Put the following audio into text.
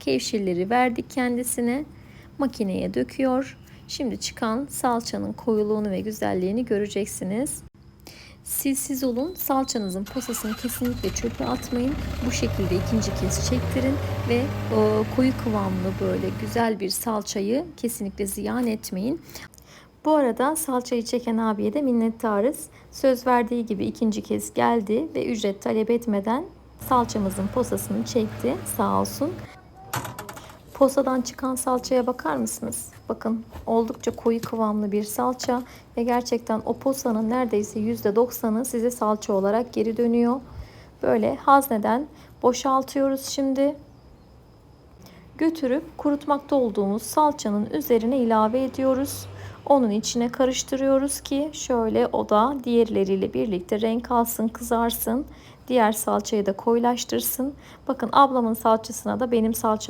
Kevşirleri verdik kendisine. Makineye döküyor. Şimdi çıkan salçanın koyuluğunu ve güzelliğini göreceksiniz. Siz siz olun. Salçanızın posasını kesinlikle çöpe atmayın. Bu şekilde ikinci kez çektirin ve o koyu kıvamlı böyle güzel bir salçayı kesinlikle ziyan etmeyin. Bu arada salçayı çeken abiye de minnettarız. Söz verdiği gibi ikinci kez geldi ve ücret talep etmeden salçamızın posasını çekti. Sağ olsun. Posadan çıkan salçaya bakar mısınız? Bakın oldukça koyu kıvamlı bir salça ve gerçekten o posanın neredeyse %90'ı size salça olarak geri dönüyor. Böyle hazneden boşaltıyoruz şimdi. Götürüp kurutmakta olduğumuz salçanın üzerine ilave ediyoruz. Onun içine karıştırıyoruz ki şöyle o da diğerleriyle birlikte renk alsın, kızarsın. Diğer salçayı da koyulaştırsın. Bakın ablamın salçasına da benim salçama